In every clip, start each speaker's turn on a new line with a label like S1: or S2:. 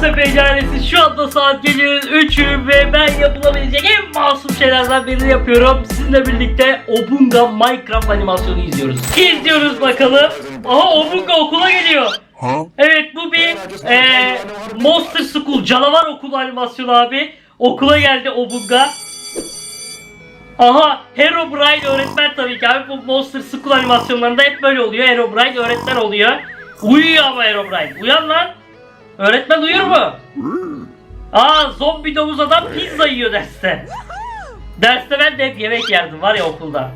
S1: Sepeci ailesi şu anda saat gecenin 3'ü ve ben yapılabilecek en masum şeylerden birini yapıyorum. Sizinle birlikte Obunga Minecraft animasyonu izliyoruz. İzliyoruz bakalım. Aha Obunga okula geliyor. Evet bu bir eee Monster School canavar okulu animasyonu abi. Okula geldi Obunga. Aha Herobrine öğretmen tabii ki abi bu Monster School animasyonlarında hep böyle oluyor. Herobrine öğretmen oluyor. Uyuyor ama Herobrine. Uyan lan. Öğretmen uyur mu? Aa zombi domuz adam pizza yiyor derste. Derste ben de hep yemek yerdim var ya okulda.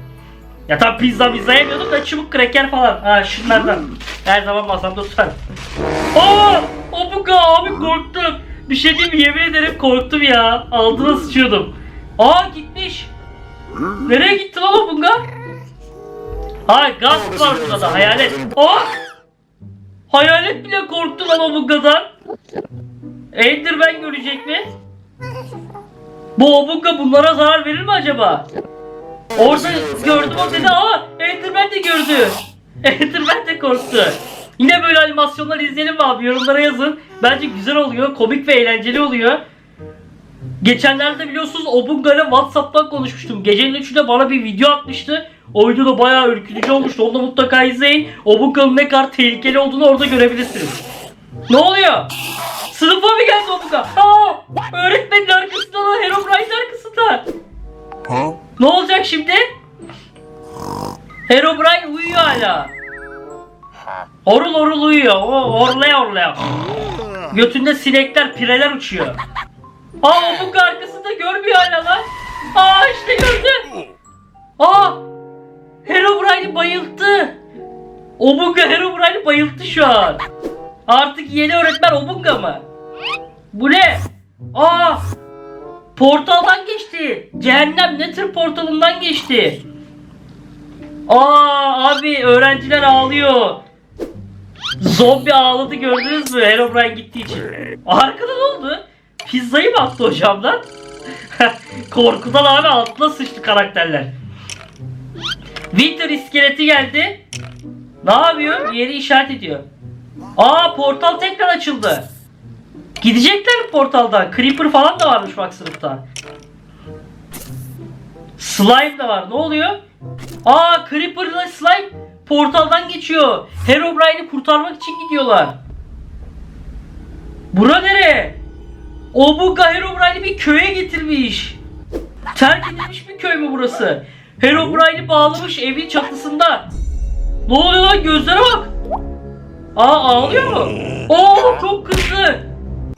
S1: Ya tabi pizza pizza yemiyordum da çubuk kreker falan. Ha şunlardan. Her zaman masamda tutar. Aa! Abuka abi korktum. Bir şey diyeyim mi? yemin ederim korktum ya. Altıma sıçıyordum. Aa gitmiş. Nereye gitti lan Abuka? Ha gaz var burada da hayalet. Aa! Hayalet bile korktu lan Abuka'dan. Enderman görecek mi? Bu Abuka bunlara zarar verir mi acaba? Orada gördüm o dedi aa Enderman de gördü. Enderman de korktu. Yine böyle animasyonlar izleyelim abi yorumlara yazın. Bence güzel oluyor, komik ve eğlenceli oluyor. Geçenlerde biliyorsunuz Obunga'yla Whatsapp'tan konuşmuştum. Gecenin 3'ünde bana bir video atmıştı. O video da bayağı ürkütücü olmuştu. Onu da mutlaka izleyin. Obunga'nın ne kadar tehlikeli olduğunu orada görebilirsiniz. Ne oluyor? Sınıfa mı geldi Obunga? Aa! Öğretmenin arkasında lan Herobrine'in arkasında.
S2: Huh?
S1: Ne olacak şimdi? Herobrine uyuyor hala. Horul horul uyuyor. O horlaya horlaya. Götünde sinekler, pireler uçuyor. Aa Obunga arkasında görmüyor hala lan. Aa işte gördü. Aa Herobrine'i bayılttı. Obunga Herobrine'i bayılttı şu an. Artık yeni öğretmen Obunga mı? Bu ne? Aa Portaldan geçti. Cehennem Nether portalından geçti. Aa abi öğrenciler ağlıyor. Zombi ağladı gördünüz mü? Herobrine gittiği için. Arkada ne oldu? Pizzayı mı attı hocamdan? Korkudan abi altına sıçtı karakterler. Winter iskeleti geldi. Ne yapıyor? Yeri işaret ediyor. Aa portal tekrar açıldı. Gidecekler portaldan? Creeper falan da varmış bak sınıfta. Slime de var. Ne oluyor? Aa Creeper ile Slime portaldan geçiyor. Herobrine'i kurtarmak için gidiyorlar. Bura nere? Obuga Herobrine'i bir köye getirmiş. Terk edilmiş bir köy mü burası? Herobrine'i bağlamış evin çatısında. Ne oluyor lan gözlere bak. Aa ağlıyor mu? Oo çok kızdı.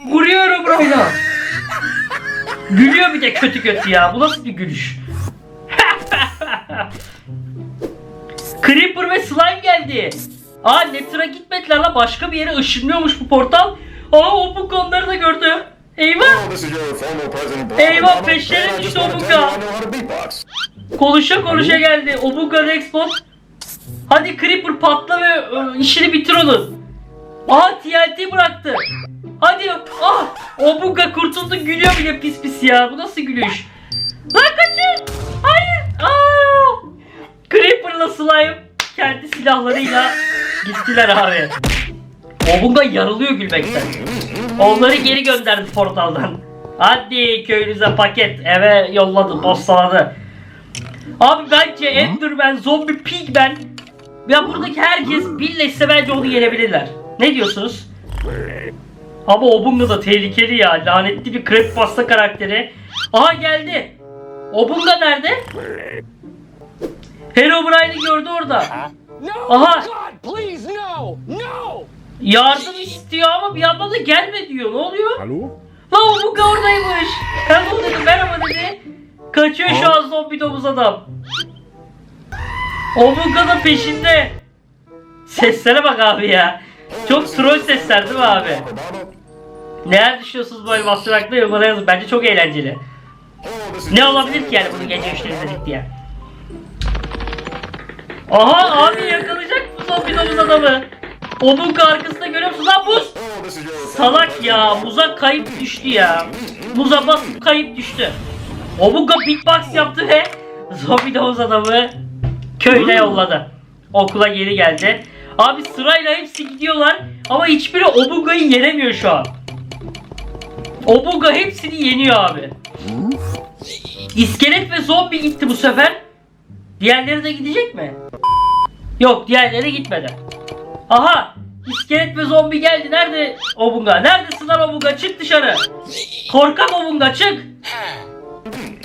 S1: Vuruyor Herobrine'a. Gülüyor bir de kötü kötü ya. Bu nasıl bir gülüş? Creeper ve Slime geldi. Aa Nether'a gitmediler la başka bir yere ışınlıyormuş bu portal. Aa Obuk onları da gördü. Eyvah! Eyvah, peşlerine düştü
S2: beatbox.
S1: Konuşa konuşa geldi. Obuga Nextbot. Hadi Creeper patla ve e, işini bitir onun. Aa TNT bıraktı. Hadi ah Obuga kurtuldu gülüyor bile pis pis ya. Bu nasıl gülüş? Lan kaçın. Hayır. Aa! Creeper'la Slime kendi silahlarıyla gittiler abi. Obuga yarılıyor gülmekten. Onları geri gönderdi portaldan. Hadi köyünüze paket eve yolladı postaladı. Abi bence Enderman, Zombie, Pigman ya buradaki herkes birleşse bence onu yenebilirler. Ne diyorsunuz? Ama Obunga da tehlikeli ya. Lanetli bir creepypasta karakteri. Aha geldi. Obunga nerede? Herobrine'i gördü orada. Aha.
S3: God, please, no! No!
S1: Yardım istiyor ama bir yandan da gelme diyor. Ne oluyor?
S2: Hallo?
S1: Lan Obunga oradaymış. Hello dedi, merhaba dedi. Kaçıyor şu an zombi domuz adam. Obunga da peşinde. Seslere bak abi ya. Çok troll sesler değil mi abi? Neler düşünüyorsunuz bu animasyon hakkında yorumlara yazın. Bence çok eğlenceli. Ne olabilir ki yani bunu gece
S2: Barack
S1: üçte
S2: Obama.
S1: izledik diye. Aha abi yakalayacak bu zombi domuz adamı. Obunga arkasında görüyor musun lan buz? Salak ya muza kayıp düştü ya. Muza basıp kayıp düştü. Obunga beatbox yaptı ve zombi domuz adamı köyüne yolladı. Okula geri geldi. Abi sırayla hepsi gidiyorlar ama hiçbiri Obunga'yı yenemiyor şu an. Obuga hepsini yeniyor abi. İskelet ve zombi gitti bu sefer. Diğerleri de gidecek mi? Yok diğerleri gitmedi. Aha! İskelet ve zombi geldi. Nerede Obunga? Neredesin lan Obunga? Çık dışarı. Korkak Obunga çık.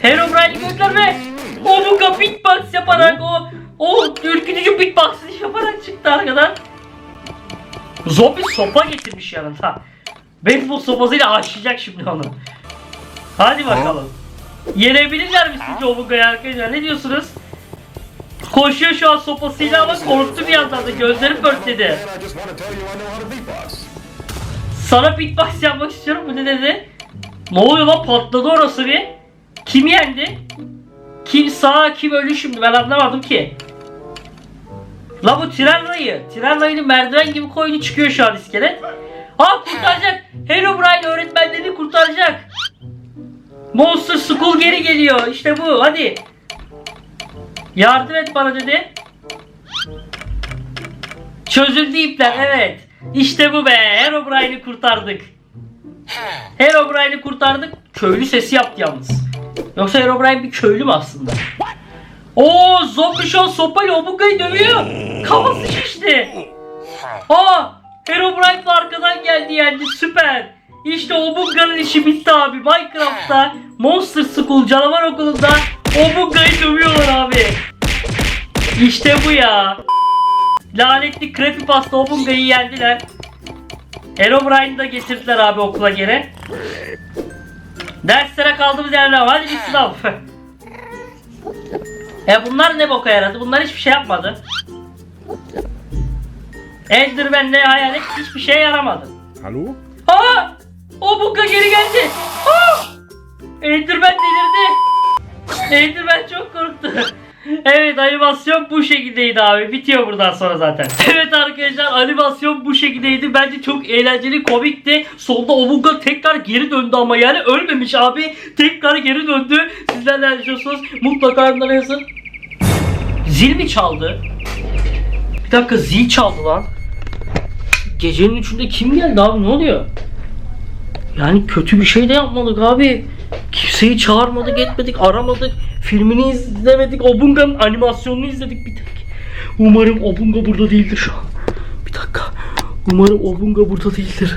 S1: Herobrine'i gönderme. Obunga beatbox yaparak o o ürkütücü beatbox'ını yaparak çıktı arkadan. Zombi sopa getirmiş yanında. Beyzbol sopasıyla aşlayacak şimdi onu. Hadi bakalım. Yenebilirler mi sizce Obunga'yı arkadaşlar? Ne diyorsunuz? Koşuyor şu an sopasıyla ama korktu bir yandan da gözleri pörtledi.
S2: Beatbox.
S1: Sana beatbox yapmak istiyorum. Bu ne dedi? Ne oluyor lan patladı orası bir. Kim yendi? Kim sağ kim ölü şimdi ben anlamadım ki. La bu. Tren rayını merdiven gibi koydu çıkıyor şu an iskelet. Ha kurtaracak. Herobrine öğretmenlerini kurtaracak. Monster School geri geliyor. İşte bu hadi. Yardım et bana dedi. Çözüldü ipler evet. İşte bu be. Herobrine'i kurtardık. Herobrine'i kurtardık. Köylü sesi yaptı yalnız. Yoksa Herobrine bir köylü mü aslında? Oo zombi şu an sopayla Obunga'yı dövüyor. Kafası şişti. Aa Herobrine arkadan geldi yendi süper. İşte Obunga'nın işi bitti abi. Minecraft'ta Monster School canavar okulunda Obunga'yı dövüyorlar abi. İşte bu ya. Lanetli Creepypasta Obunga'yı yendiler. Herobrine'i da getirdiler abi okula geri. Derslere kaldığımız yerler var. Hadi bir sınav. e bunlar ne boka yaradı? Bunlar hiçbir şey yapmadı. Enderman'le hayalet hiçbir şey yaramadı.
S4: Hallo?
S1: Aa! Obunga geri geldi. Aa! Enderman delirdi. Enderman çok korktu. Evet animasyon bu şekildeydi abi. Bitiyor buradan sonra zaten. Evet arkadaşlar animasyon bu şekildeydi. Bence çok eğlenceli komikti. Sonunda Obunga tekrar geri döndü ama yani ölmemiş abi. Tekrar geri döndü. Sizler ne düşünüyorsunuz? Mutlaka yorumlara yazın. Zil mi çaldı? Bir dakika zil çaldı lan. Gecenin üçünde kim geldi abi ne oluyor? Yani kötü bir şey de yapmadık abi. Kimseyi çağırmadık etmedik aramadık. Filmini izlemedik. Obunga'nın animasyonunu izledik bir tek. Umarım Obunga burada değildir şu an. Bir dakika. Umarım Obunga burada değildir.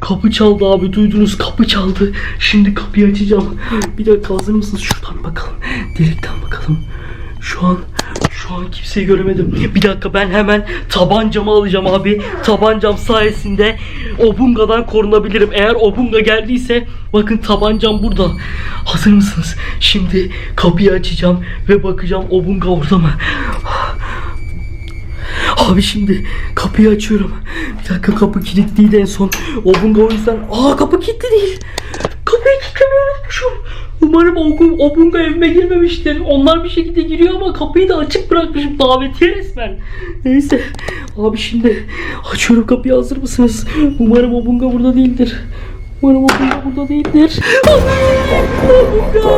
S1: Kapı çaldı abi duydunuz kapı çaldı. Şimdi kapıyı açacağım. Bir dakika hazır mısınız? Şuradan bakalım. Delikten bakalım. Şu an şu an kimseyi göremedim. Bir dakika ben hemen tabancamı alacağım abi. Tabancam sayesinde Obunga'dan korunabilirim. Eğer Obunga geldiyse bakın tabancam burada. Hazır mısınız? Şimdi kapıyı açacağım ve bakacağım Obunga orada mı? Abi şimdi kapıyı açıyorum. Bir dakika kapı kilitliydi en son. Obunga o yüzden... Aa kapı kilitli değil. Kapıyı unutmuşum. Umarım Obunga, Obunga evime girmemiştir. Onlar bir şekilde giriyor ama kapıyı da açık bırakmışım. Davetiye resmen. Neyse. Abi şimdi açıyorum kapıyı hazır mısınız? Umarım Obunga burada değildir. Umarım Obunga burada değildir. Obunga!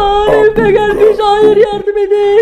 S1: Aa, evime gelmiş. Hayır yardım edin.